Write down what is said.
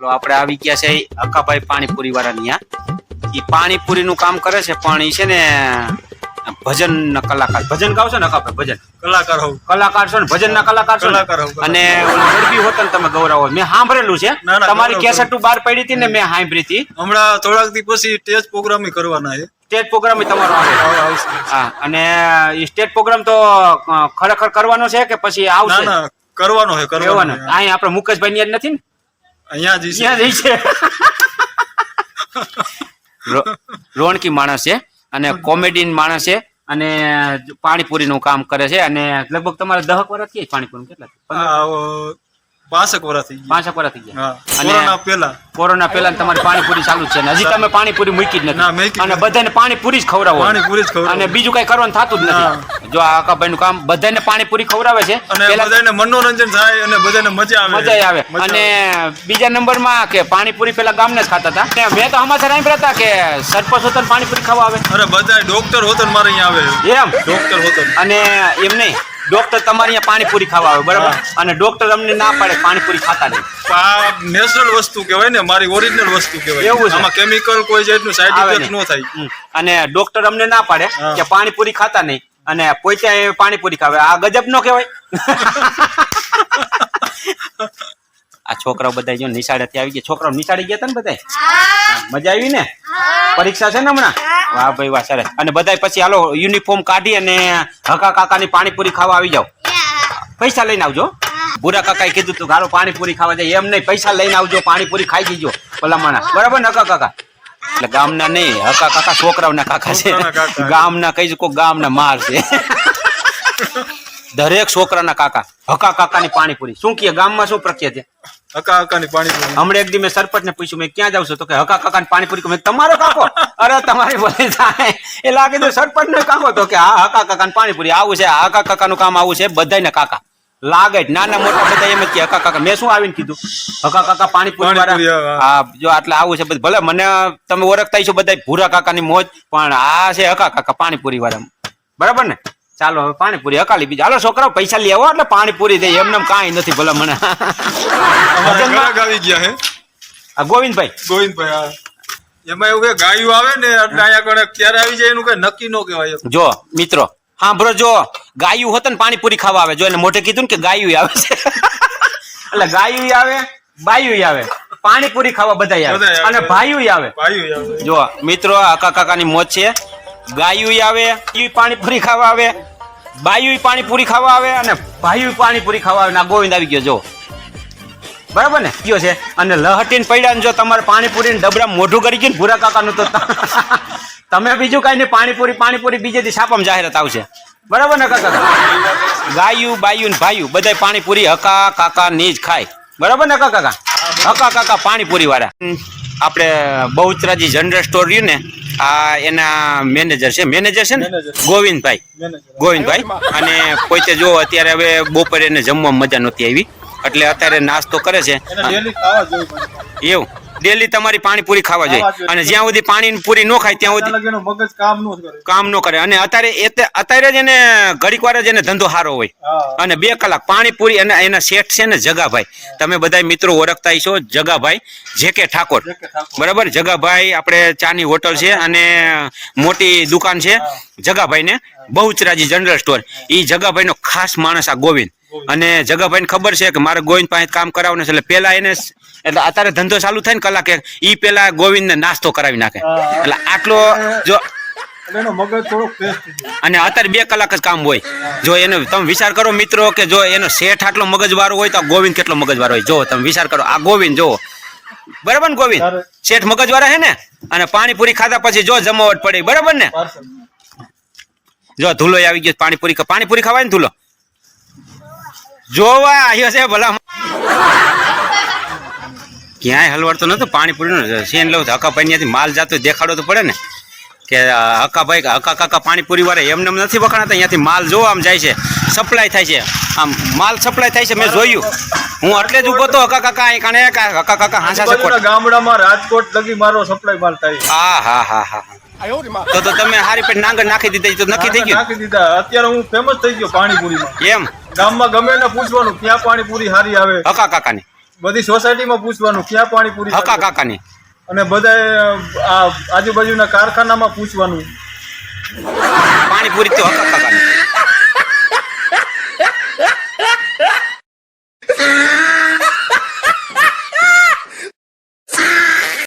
આપણે આવી ગયા છે અકાભાઈ પાણીપુરી વાળા ત્યાં એ પાણીપુરી નું કામ કરે છે પણ એ છે ને ભજન ના કલાકાર. ભજન ગાવ છો ને અકાભાઈ ભજન? કલાકાર હોઉં. કલાકાર છો ને ભજન ના કલાકાર છો. અને ગરબી હોત ને તમે ગૌરવ મેં સાંભળેલું છે. તમારી કેસેટ બહાર પડી હતી ને મેં સાંભળી હતી. હમણાં થોડાક દી પછી સ્ટેજ પ્રોગ્રામ કરવાના છે. સ્ટેજ પ્રોગ્રામ તમારો આવે. આવશે. હા અને એ સ્ટેજ પ્રોગ્રામ તો ખરેખર કરવાનો છે કે પછી આવશે? કરવાનો છે કરવાનો અહીં આપણે મુકેશભાઈ ની જ નથી ને? અહીંયા જ છે. ત્યાં જઈ છે. રોણકી માણસ છે અને કોમેડી માણસ છે અને પાણીપુરી નું કામ કરે છે અને લગભગ તમારે દહક વર્ષથી પાણીપુરી કેટલા પાંસેક વર્ષ થઈ ગયા. વર્ષ થઈ ગયા. અને- કોરોના પહેલા. કોરોના પહેલા તમારી પાણીપુરી ચાલુ છે હજી તમે પાણીપુરી મૂકી જ ના, નથી અને બધાને પાણીપુરી જ ખવડાવો. પાણીપુરી જ ખવડાવો. અને બીજું કઈ કરવાનું થતું જ નથી. જો આ આકાભાઈ નું કામ બધાને પાણીપુરી ખવડાવે છે. અને બધાને મનોરંજન થાય અને બધાને મજા આવે. મજા આવે. અને બીજા નંબરમાં કે પાણીપુરી પેલા ગામને જ ખાતા હતા. મેં તો સમાચાર સાંભળ્યા હતા કે સરપંચ હોતન પાણીપુરી ખાવા આવે. અરે બધા ડોક્ટર હોતન મારે અહીંયા આવે. એમ? ડોક્ટર હોતન. અને એમ નહીં. ડોક્ટર તમારી અહીંયા પાણીપુરી ખાવા આવે બરાબર? અને ડોક્ટર અમને ના પાડે પાણીપુરી ખાતા નહીં. નેચરલ વસ્તુ કહેવાય ને મારી ઓરિજિનલ વસ્તુ કહેવાય. એવું. આમાં કેમિકલ કોઈ જાતનું સાઈડ ઇફેક્ટ ન થાય. અને ડોક્ટર અમને ના પાડે. કે પાણીપુરી ખાતા નહીં. અને પોચા એ પાણીપુરી ખાવે. આ ગજબ નો કહેવાય. આ છોકરાઓ બધા જો નિશાળેથી આવી ગયા. છોકરાઓ નિશાળી ગયા હતા ને બધા મજા આવી ને? પરીક્ષા છે ને હમણાં? વાહ ભાઈ વાહ સરસ. અને બધા પછી હાલો યુનિફોર્મ કાઢી અને હકા કાકાની પાણીપુરી ખાવા આવી જાઓ. પૈસા લઈને આવજો. ભૂરા કાકાએ કીધું તું ગાલો પાણીપુરી ખાવા જાય. એમ નહીં પૈસા લઈને આવજો પાણીપુરી ખાઈ જજો ભલામણા. બરાબર ને હકા કાકા? એટલે ગામના નહીં હકા કાકા છોકરાઓના કાકા છે. ગામના કઈ કોઈ ગામના માર છે. દરેક છોકરાના કાકા હકા કાકાની પાણીપુરી. શું કહે ગામમાં શું પ્રખ્યાત છે? હકા કાકાની પાણીપુરી. હમણાં એક દી મેં સરપંચ ને પૂછ્યું મેં ક્યાં જાવ છો? તો કે હકા કાકા પાણીપુરી મેં તમારો કાકો? અરે તમારી બોલી થાય એ લાગે તો સરપંચ ને કાકો. તો કે હા હકા કાકા પાણીપુરી આવું છે હકા કાકા નું કામ આવું છે બધાય કાકા. લાગે જ. નાના મોટા બધા એમ કે હકા કાકા મેં શું આવીને કીધું? હકા કાકા પાણી પૂરી હા. જો આટલે આવું છે બધું. ભલે મને તમે ઓળખતા છો બધા ભૂરા કાકાની મોજ પણ આ છે હકા કાકા પાણીપુરી વાળા. બરાબર ને? ચાલો હવે પાણીપુરી હકાલી બીજા. હાલો છોકરાઓ પૈસા લઈ આવો એટલે પાણીપુરી દે એમને કાંઈ નથી ભલે મને. આવી ગયા હે. આ ગોવિંદભાઈ. ગોવિંદભાઈ. એમાં એવું કે ગાયું આવે ને એટલે અહીંયા કણે ક્યારે આવી જાય એનું કઈ નક્કી ન કહેવાય. જો મિત્રો સાંભળો જો. ગાયું હોત ને પાણીપુરી ખાવા આવે. જો એને મોઢે કીધું ને કે ગાયું આવે છે. એટલે ગાયું આવે બાયું આવે. પાણીપુરી ખાવા બધા આવે. અને ભાયું આવે. ભાઈ જો મિત્રો આકા કાકાની મોજ છે. ગાયું આવે પાણીપુરી ખાવા આવે. બાયું પાણીપુરી ખાવા આવે અને ભાઈયું પાણીપુરી ખાવા આવે. ને આ ગોવિંદ આવી ગયો જો. બરાબર ને? કયો છે. અને લહટીને પડ્યા ને જો તમારે પાણીપુરી ડબરા મોઢું કરી ગયું ને ભૂરા કાકાનું તો તમે બીજું કઈ નહીં. પાણીપુરી પાણીપુરી બીજેથી દી છાપામાં જાહેરાત આવશે. બરાબર ને કાકા? ગાયું બાયું ભાયું બધા પાણીપુરી હકા કાકા ની જ ખાય. બરાબર ને કાકા કાકા? હકા કાકા પાણીપુરી વાળા આપણે બહુચરાજી જનરલ સ્ટોર રહ્યું ને આ એના મેનેજર છે મેનેજર છે ને? ગોવિંદભાઈ. ગોવિંદભાઈ. અને પોતે જો અત્યારે હવે બપોરે એને જમવા મજા નહોતી આવી. એટલે અત્યારે નાસ્તો કરે છે. એવું. ડેલી તમારી પાણીપુરી ખાવા જોઈએ. અને જ્યાં સુધી પાણી પૂરી ન ખાય ત્યાં સુધી મગજ કામ ન કરે. કામ ન કરે. અને અત્યારે એ અત્યારે જ એને ઘડીક વાર જ એને ધંધો સારો હોય. અને બે કલાક પાણીપુરી અને એના શેઠ છે ને જગાભાઈ. તમે બધા મિત્રો ઓળખતા છો જગાભાઈ જે કે ઠાકોર. બરાબર? જગાભાઈ આપણે ચાની હોટલ છે અને મોટી દુકાન છે જગાભાઈ ને બહુચરાજી જનરલ સ્ટોર. ઈ જગાભાઈ નો ખાસ માણસ આ ગોવિંદ. અને જગાભાઈ ખબર છે કે મારે ગોવિંદ પાસે કામ કરાવવાનું છે. એટલે પેલા એને એટલે અત્યારે ધંધો ચાલુ થાય ને કલાકે ઈ પેલા ગોવિંદ ને નાસ્તો કરાવી નાખે. એટલે આટલો જો અને અત્યારે બે કલાક જ કામ હોય. જો એનો તમે વિચાર કરો મિત્રો કે જો એનો શેઠ આટલો મગજવાળો હોય તો ગોવિંદ કેટલો મગજવાળો હોય? જો તમે વિચાર કરો આ ગોવિંદ જો બરાબર ને ગોવિંદ? શેઠ મગજવાળા હે ને? અને પાણીપુરી ખાધા પછી જો જમાવટ પડે. બરાબર ને? જો ધૂલો આવી ગયો પાણીપુરી પાણીપુરી ખાવાય ને ધૂલો? જોવા આવ્યો છે ભલા. ક્યાંય હલવાડતો નતો પાણીપુરી સેન લઉં તો હકાભાઈ ત્યાંથી માલ જાતો દેખાડો તો પડે ને. કે હકાભાઈ હકા કાકા પાણીપુરી વાળા એમને એમ નથી વખણાતા અહીંયાથી માલ જોવા આમ જાય છે સપ્લાય થાય છે. આમ માલ સપ્લાય થાય છે મેં જોયું. હું એટલે જ ઊભો તો હકા કાકા અહીં કાણે હકા કાકા હાંસા છે ગામડામાં રાજકોટ લગી મારો સપ્લાય માલ થાય હા હા હા હા. તો તો તમે હારી પેટ નાંગર નાખી દીધી તો નક્કી થઈ ગયું? નાખી દીધા. અત્યારે હું ફેમસ થઈ ગયો પાણીપુરીમાં. એમ? ગામમાં ગમે ને પૂછવાનું ક્યાં પાણીપુરી હારી આવે? હકા કાકાની. બધી સોસાયટીમાં પૂછવાનું ક્યાં પાણીપુરી હકા? કાકાની. અને બધા આ આજુબાજુના કારખાનામાં પૂછવાનું. પાણીપુરી તો હકા